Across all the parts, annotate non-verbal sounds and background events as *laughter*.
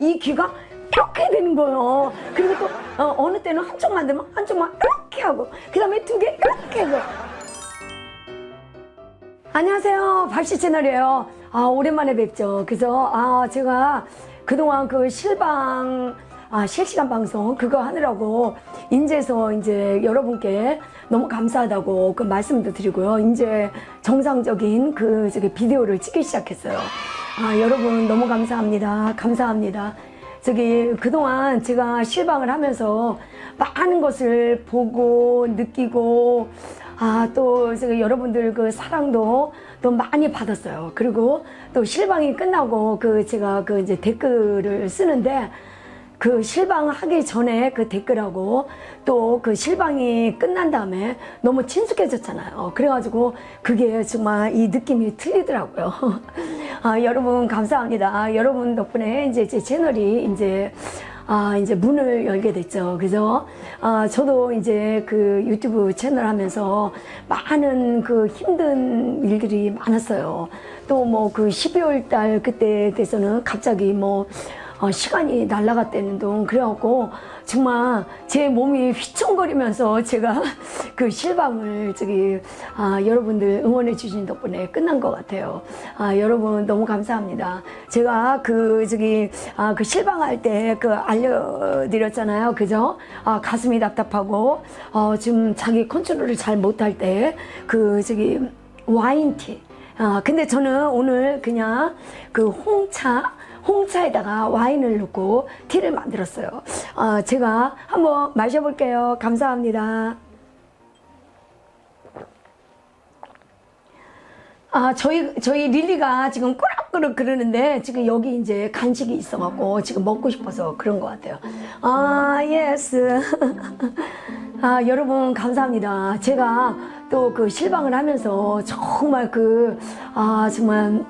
이 귀가 이렇게 되는 거예요. 그리고 또 어, 어느 때는 한쪽 만들면 한쪽만 이렇게 하고 그 다음에 두 개 이렇게 하고 안녕하세요. 박씨 채널이에요. 아, 오랜만에 뵙죠. 그래서, 아, 제가 그동안 그 실방, 아, 실시간 방송 그거 하느라고 인제서 이제 여러분께 너무 감사하다고 그 말씀도 드리고요. 이제 정상적인 그 저기 비디오를 찍기 시작했어요. 아, 여러분 너무 감사합니다. 감사합니다. 저기 그동안 제가 실방을 하면서 많은 것을 보고 느끼고 아, 또 제가 여러분들 그 사랑도 또 많이 받았어요. 그리고 또 실방이 끝나고 그 제가 그 이제 댓글을 쓰는데 그 실방하기 전에 그 댓글하고 또 그 실방이 끝난 다음에 너무 친숙해졌잖아요. 그래가지고 그게 정말 이 느낌이 틀리더라고요. *laughs* 아, 여러분 감사합니다. 여러분 덕분에 이제 제 채널이 이제 아, 이제 문을 열게 됐죠. 그래서, 아, 저도 이제 그 유튜브 채널 하면서 많은 그 힘든 일들이 많았어요. 또 뭐 그 12월 달 그때 돼서는 갑자기 뭐, 어, 시간이 날아갔다는 둥 그래갖고 정말 제 몸이 휘청거리면서 제가 *laughs* 그 실방을 저기 아, 여러분들 응원해 주신 덕분에 끝난 것 같아요. 아, 여러분 너무 감사합니다. 제가 그 저기 아, 그 실방할 때 그 알려드렸잖아요. 그죠? 아, 가슴이 답답하고 어, 지금 자기 컨트롤을 잘 못할 때 그 저기 와인티 아, 근데 저는 오늘 그냥 그 홍차, 홍차에다가 와인을 넣고 티를 만들었어요. 아, 제가 한번 마셔볼게요. 감사합니다. 아, 저희, 저희 릴리가 지금 꾸락꾸락 그러는데 지금 여기 이제 간식이 있어갖고 지금 먹고 싶어서 그런 것 같아요. 아, 예스. *laughs* 아, 여러분, 감사합니다. 제가 또 그 실방을 하면서 정말 그, 아, 정말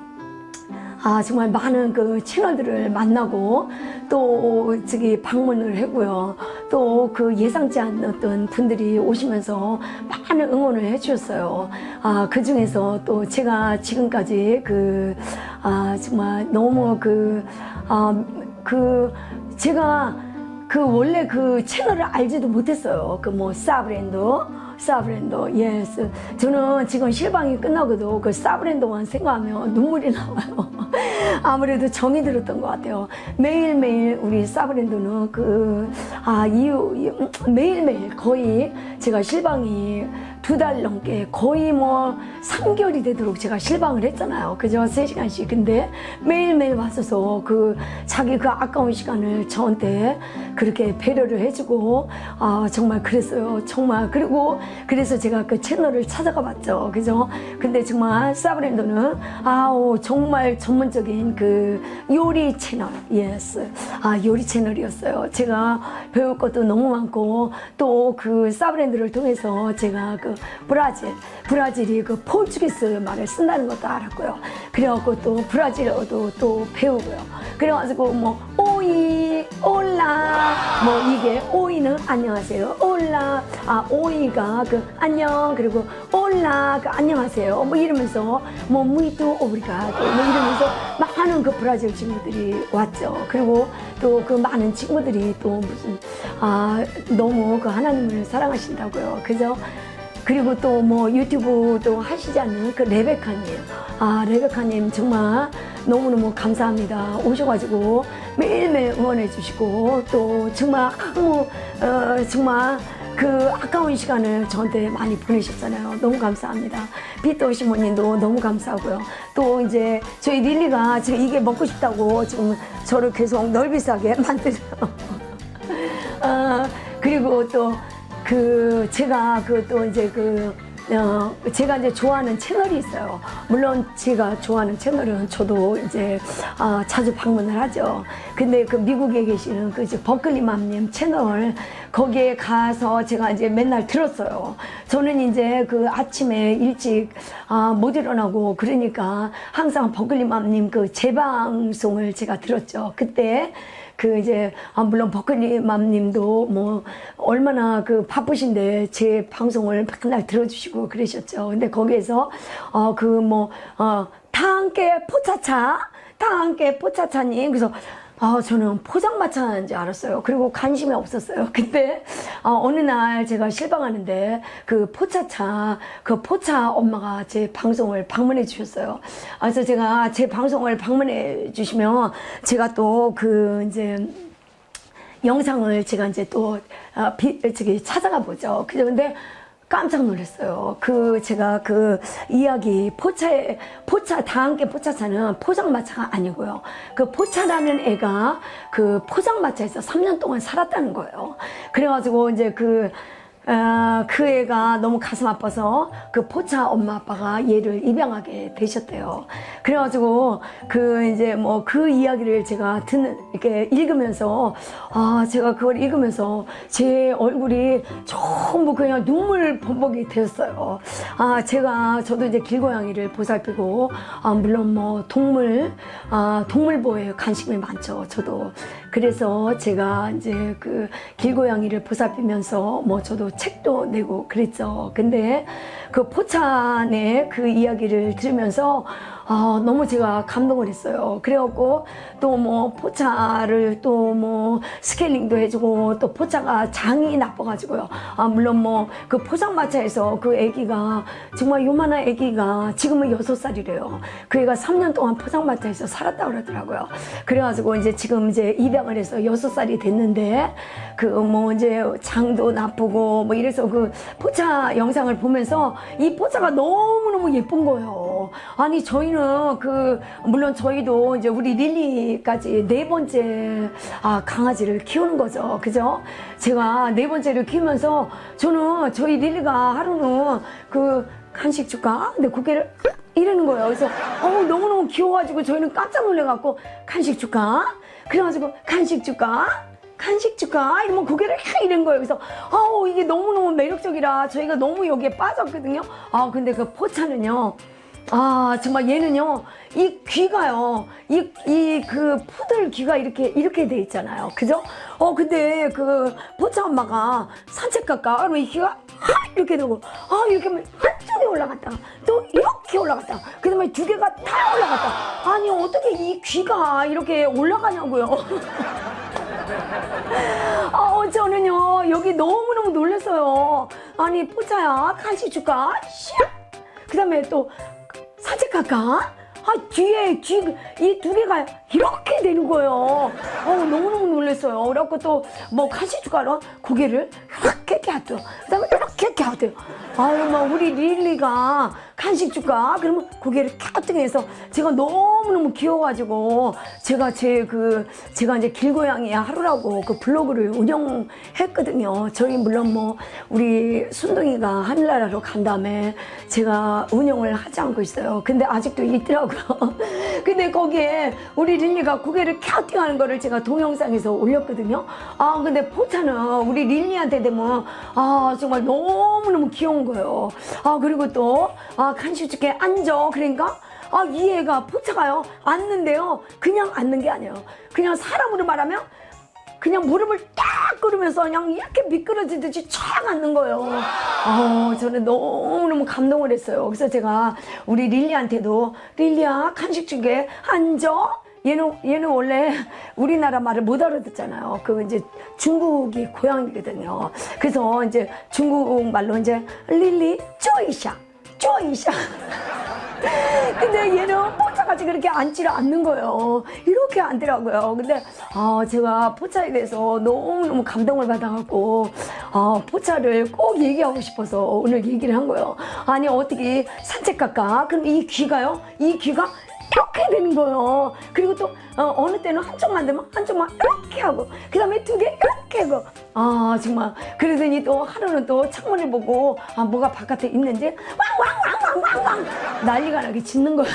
아, 정말 많은 그 채널들을 만나고 또 저기 방문을 했고요. 또 그 예상치 않았던 분들이 오시면서 많은 응원을 해주셨어요. 아, 그 중에서 또 제가 지금까지 그, 아, 정말 너무 그, 아, 그, 제가 그 원래 그 채널을 알지도 못했어요. 그 뭐 사브랜드, 사브랜드, 예스. 저는 지금 실방이 끝나고도 그 사브랜드만 생각하면 눈물이 나와요. *laughs* 아무래도 정이 들었던 것 같아요. 매일매일 우리 사브랜드는 그, 아, 이유, 이- 매일매일 거의 제가 실방이 두 달 넘게 거의 뭐 3개월이 되도록 제가 실방을 했잖아요. 그죠? 3시간씩. 근데 매일매일 왔어서 그 자기 그 아까운 시간을 저한테 그렇게 배려를 해주고 아, 정말 그랬어요. 정말. 그리고 그래서 제가 그 채널을 찾아가 봤죠. 그죠? 근데 정말 사브랜드는 아우, 정말 전문적인 그 요리 채널. 예스. 아, 요리 채널이었어요. 제가 배울 것도 너무 많고 또 그 사브랜드를 통해서 제가 그 브라질, 브라질이 그 포르투기스 말을 쓴다는 것도 알았고요. 그래갖고 또 브라질어도 또 배우고요. 그래가지고 뭐 오이, 올라, 뭐 이게 오이는 안녕하세요. 올라, 아 오이가 그 안녕 그리고 올라 그 안녕하세요. 뭐 이러면서 뭐 무이토 오브리가도 뭐 이러면서 많은 그 브라질 친구들이 왔죠. 그리고 또 그 많은 친구들이 또 무슨 아 너무 그 하나님을 사랑하신다고요. 그죠? 그리고 또 뭐 유튜브도 하시지 않는 그 레베카님. 아, 레베카님 정말 너무너무 감사합니다. 오셔가지고 매일매일 응원해 주시고 또 정말 아무, 어, 정말 그 아까운 시간을 저한테 많이 보내셨잖아요. 너무 감사합니다. 피터 시모님도 너무 감사하고요. 또 이제 저희 릴리가 지금 이게 먹고 싶다고 지금 저를 계속 넓이싸게 *laughs* 만들어요. 어, 그리고 또 그 제가 그 또 이제 그 어, 제가 이제 좋아하는 채널이 있어요. 물론 제가 좋아하는 채널은 저도 이제 아, 자주 방문을 하죠. 근데 그 미국에 계시는 그 이제 버클리맘님 채널 거기에 가서 제가 이제 맨날 들었어요. 저는 이제 그 아침에 일찍 아, 못 일어나고 그러니까 항상 버클리맘님 그 재방송을 제가 들었죠. 그때 그 이제 아 물론 버클리맘님도 뭐 얼마나 그 바쁘신데 제 방송을 맨날 들어주시고 그러셨죠. 근데 거기에서 어 그 뭐어 다 함께 포차차 다 함께 포차차님 그래서 아, 저는 포장마차인 줄 알았어요. 그리고 관심이 없었어요. *laughs* 근데, 어, 어느 날 제가 실방하는데, 그 포차차, 그 포차 엄마가 제 방송을 방문해 주셨어요. 아, 그래서 제가 제 방송을 방문해 주시면, 제가 또 그, 이제, 영상을 제가 이제 또, 아, 비, 저기 찾아가 보죠. 그죠? 근데, 깜짝 놀랐어요. 그 제가 그 이야기 포차에 포차 다 함께 포차차는 포장마차가 아니고요. 그 포차라는 애가 그 포장마차에서 3년 동안 살았다는 거예요. 그래가지고 이제 그 아, 그 애가 너무 가슴 아파서 그 포차 엄마 아빠가 얘를 입양하게 되셨대요. 그래가지고 그 이제 뭐 그 이야기를 제가 듣는 이렇게 읽으면서 아 제가 그걸 읽으면서 제 얼굴이 전부 그냥 눈물 범벅이 되었어요. 아 제가 저도 이제 길고양이를 보살피고 아 물론 뭐 동물 아 동물보호에 관심이 많죠. 저도 그래서 제가 이제 그 길고양이를 보살피면서 뭐 저도 책도 내고 그랬죠. 근데 그 포찬의 그 이야기를 들으면서 아, 너무 제가 감동을 했어요. 그래갖고 또 뭐 포차를 또 뭐 스케일링도 해주고 또 포차가 장이 나빠가지고요. 아, 물론 뭐 그 포장마차에서 그 아기가 정말 요만한 아기가 지금은 여섯 살이래요. 그 애가 3년 동안 포장마차에서 살았다 그러더라고요. 그래가지고 이제 지금 이제 입양을 해서 여섯 살이 됐는데 그 뭐 이제 장도 나쁘고 뭐 이래서 그 포차 영상을 보면서 이 포차가 너무너무 예쁜 거예요. 아니 저희는 그 물론 저희도 이제 우리 릴리까지 네 번째 아 강아지를 키우는 거죠. 그죠? 제가 네 번째를 키우면서 저는 저희 릴리가 하루는 그 간식 줄까? 근데 고개를 이러는 거예요. 그래서 어우 너무너무 귀여워가지고 저희는 깜짝 놀래갖고 간식 줄까? 그래가지고 간식 줄까? 간식 줄까? 이러면 고개를 탁 이런 거예요. 그래서, 아우, 이게 너무너무 매력적이라 저희가 너무 여기에 빠졌거든요. 아, 근데 그 포차는요. 아, 정말 얘는요, 이 귀가요, 이, 이, 그, 푸들 귀가 이렇게, 이렇게 돼 있잖아요. 그죠? 어, 근데 그, 포차 엄마가 산책 갈까? 그러면 이 귀가, 하! 이렇게 되고, 아, 이렇게 하면 한쪽에 올라갔다가, 또 이렇게 올라갔다가, 그 다음에 두 개가 다 올라갔다. 아니, 어떻게 이 귀가 이렇게 올라가냐고요. *laughs* 아, 어, 저는요, 여기 너무너무 놀랐어요. 아니, 포차야, 간식 줄까? 샥! 그 다음에 또, 산책 갈까? 아, 뒤에, 뒤, 이두 개가 이렇게 되는 거예요. 어, 너무너무 놀랐어요. 그래갖고 또, 뭐, 줄까로 고개를 이렇게 하죠. 그 다음에 이렇게 하대요. 아유, 뭐, 우리 릴리가 간식 줄까? 그러면 고개를 캬등해서 제가 너무너무 귀여워가지고 제가 제 그, 제가 이제 길고양이 하루라고 그 블로그를 운영했거든요. 저희 물론 뭐, 우리 순둥이가 하늘나라로 간 다음에 제가 운영을 하지 않고 있어요. 근데 아직도 있더라고요. *laughs* 근데 거기에 우리 릴리가 고개를 캬팅하는 거를 제가 동영상에서 올렸거든요. 아, 근데 포차는 우리 릴리한테 되면 아, 정말 너무너무 귀여운 거예요. 아, 그리고 또, 아, 간식 줄게 앉아. 그러니까 아, 이 애가 포차가요. 앉는데요. 그냥 앉는 게 아니에요. 그냥 사람으로 말하면 그냥 무릎을 딱 꿇으면서 그냥 이렇게 미끄러지듯이 촥 앉는 거예요. 아, 저는 너무너무 감동을 했어요. 그래서 제가 우리 릴리한테도 릴리야 간식 주게 앉아. 얘는 얘는 원래 우리나라 말을 못 알아듣잖아요. 그 이제 중국이 고향이거든요. 그래서 이제 중국 말로 이제 릴리 쪼이샤 쪼이샤. *laughs* 근데 얘는 포차같이 그렇게 앉지를 않는 거예요. 이렇게 앉더라고요. 근데 아 제가 포차에 대해서 너무너무 감동을 받아갖고 아 포차를 꼭 얘기하고 싶어서 오늘 얘기를 한 거예요. 아니 어떻게 산책 갈까? 그럼 이 귀가요? 이 귀가 이렇게 되는 거예요. 그리고 또 어, 느 때는 한쪽만 되면 한쪽만 이렇게 하고 그 다음에 두 개 이렇게 하고 아 정말 그러더니 또 하루는 또 창문을 보고 아 뭐가 바깥에 있는지 왕왕왕왕왕왕 난리가 나게 짖는 거예요.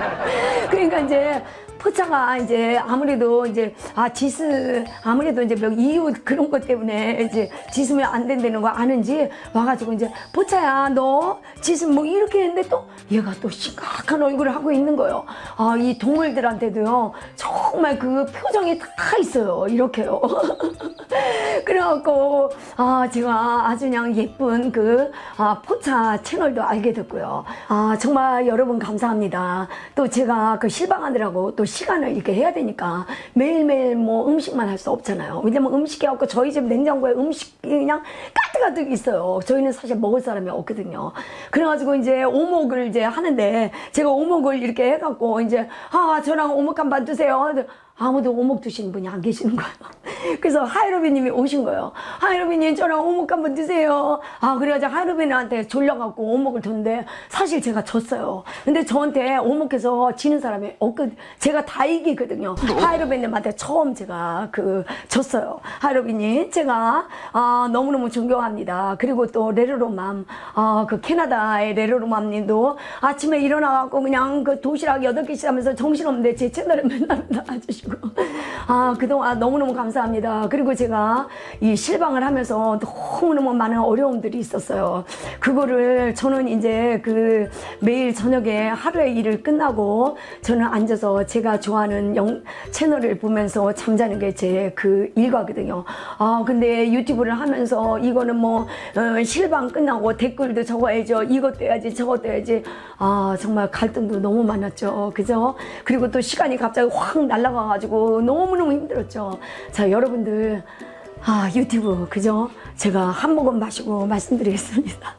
*laughs* 그러니까 이제 포차가 이제 아무래도 이제 아 지스 아무래도 이제 몇 이유 그런 것 때문에 이제 지스면 안 된다는 거 아는지 와가지고 이제 포차야 너 지스 뭐 이렇게 했는데 또 얘가 또 심각한 얼굴을 하고 있는 거예요. 아 이 동물들한테도요 정말 그 표정이 다 있어요 이렇게요. *laughs* 그래갖고 아 제가 아주 그냥 예쁜 그 아, 포차 채널도 알게 됐고요. 아 정말 여러분 감사합니다. 또 제가 그 실방하느라고 또 시간을 이렇게 해야 되니까 매일매일 뭐 음식만 할 수 없잖아요. 왜냐면 음식이 없고 저희 집 냉장고에 음식이 그냥 가득가득 있어요. 저희는 사실 먹을 사람이 없거든요. 그래가지고 이제 오목을 이제 하는데 제가 오목을 이렇게 해갖고 이제 아 저랑 오목 한반 드세요. 아무도 오목 드시는 분이 안 계시는 거예요. *laughs* 그래서 하이로비님이 오신 거예요. 하이로비님 저랑 오목 한번 드세요. 아 그래가지고 하이로비님한테 졸려갖고 오목을 줬는데 사실 제가 졌어요. 근데 저한테 오목해서 지는 사람이 없거든. 제가 다 이기거든요. 하이로비님한테 처음 제가 그 졌어요. 하이로비님 제가 아, 너무너무 존경합니다. 그리고 또 레르로맘 아, 그 캐나다의 레르로맘님도 아침에 일어나갖고 그냥 그 도시락 8개씩 하면서 정신없는데 제 채널에 맨날 나와주시고 아 그동안 너무너무 감사합니다. 그리고 제가 이 실방을 하면서 너무너무 많은 어려움들이 있었어요. 그거를 저는 이제 그 매일 저녁에 하루의 일을 끝나고 저는 앉아서 제가 좋아하는 영, 채널을 보면서 잠자는 게 제 그 일과거든요. 아 근데 유튜브를 하면서 이거는 뭐 어, 실방 끝나고 댓글도 적어야죠. 이것도 해야지 저것도 해야지. 아 정말 갈등도 너무 많았죠. 그죠? 그리고 또 시간이 갑자기 확 날아가가지고 너무너무 힘들었죠. 자 여러분들 아 유튜브 그죠? 제가 한 모금 마시고 말씀드리겠습니다.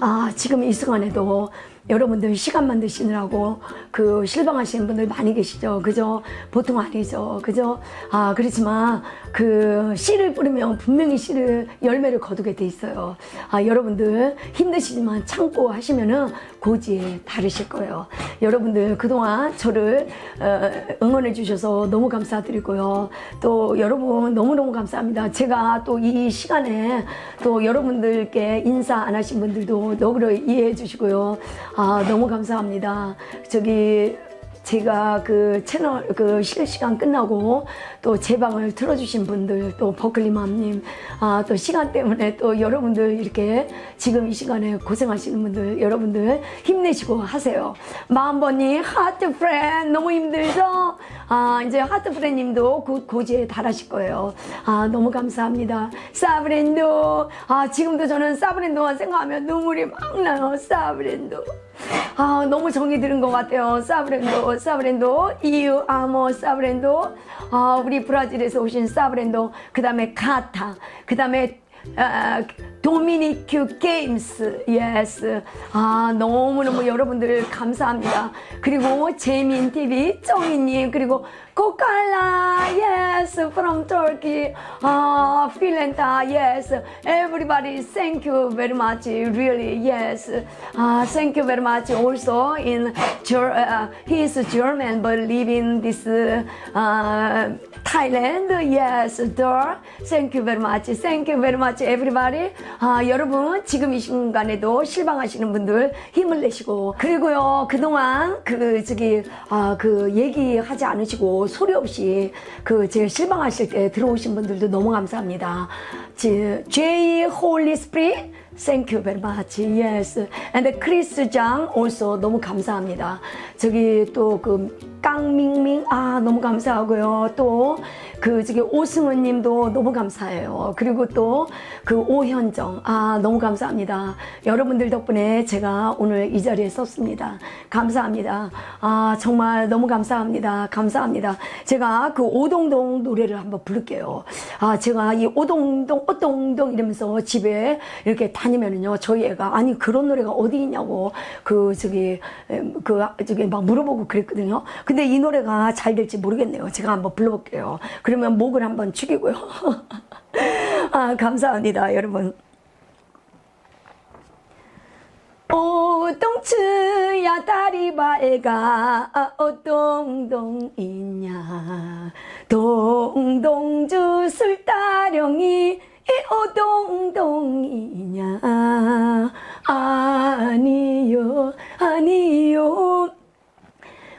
아, 지금 이 순간에도 여러분들 시간만 드시느라고 그 실망하시는 분들 많이 계시죠. 그죠? 보통 아니죠. 그죠? 아, 그렇지만 그 씨를 뿌리면 분명히 씨를 열매를 거두게 돼 있어요. 아, 여러분들 힘드시지만 참고 하시면은 고지에 다르실 거예요. 여러분들 그동안 저를 어, 응원해 주셔서 너무 감사드리고요. 또 여러분 너무너무 감사합니다. 제가 또 이 시간에 또 여러분들께 인사 안 하신 분들도 너그러 이해해 주시고요. 아, 너무 감사합니다. 저기 제가 그 채널 그 실시간 끝나고 또 제 방을 틀어주신 분들 또 버클리맘님 아 또 시간 때문에 또 여러분들 이렇게 지금 이 시간에 고생하시는 분들 여러분들 힘내시고 하세요. 마음번님 하트 프렌 너무 힘들죠? 아 이제 하트 프렌님도 곧 고지에 달하실 거예요. 아 너무 감사합니다. 사브렌도. 아 지금도 저는 사브렌도만 생각하면 눈물이 막 나요. 사브렌도 아 너무 정이 들은 것 같아요. 사브렌도, 사브렌도, 이유 아모 사브렌도, 아 우리 브라질에서 오신 사브렌도, 그 다음에 카타, 그 다음에 아, 도미니큐 게임스, 예스. 아, 너무너무 여러분들 감사합니다. 그리고 재민 TV, 정희님, 그리고 코칼라, yes, from Turkey, 아, 필렌타, yes. Everybody, thank you very much, really, yes. 아, thank you very much also in, Ger- uh, he is German, but live in this, uh, Thailand, yes, door. Thank you very much. Thank you very much, everybody. 아, 여러분, 지금 이 순간에도 실망하시는 분들 힘을 내시고, 그리고요, 그동안 그, 저기, 아, 그, 얘기하지 않으시고, 소리 없이 그, 제가 실망하실 때 들어오신 분들도 너무 감사합니다. 지- J. Holy Spirit. Thank you very much. Yes. And 크리스 장 also 너무 감사합니다. 저기 또그 깡밍밍 아 너무 감사하고요. 또그 저기 오승은 님도 너무 감사해요. 그리고 또 그 오현정 아 너무 감사합니다. 여러분들 덕분에 제가 오늘 이 자리에 섰습니다. 감사합니다. 아 정말 너무 감사합니다. 감사합니다. 제가 그 오동동 노래를 한번 부를게요. 아 제가 이 오동동 오동동 이러면서 집에 이렇게 다니면은요 저희 애가 아니 그런 노래가 어디 있냐고 그 저기 그 저기 막 물어보고 그랬거든요. 근데 이 노래가 잘 될지 모르겠네요. 제가 한번 불러볼게요. 그러면 목을 한번 축이고요. *laughs* 아 감사합니다, 여러분. 오동츠야 다리 밝아 오동동 있냐 동동주 술따령이 이 오동동이냐 아니요 아니요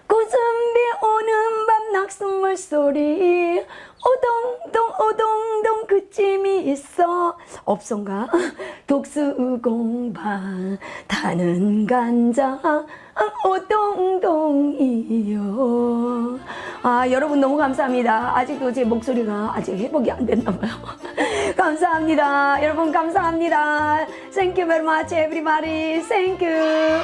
고슴비 오는 밤 낙순물 소리. 오동동 오동동 그쯤이 있어. 없선가? 독수공방 타는 간장 오동동이요. 아 여러분 너무 감사합니다. 아직도 제 목소리가 아직 회복이 안 됐나 봐요. *laughs* 감사합니다. 여러분 감사합니다. Thank you very much everybody. Thank you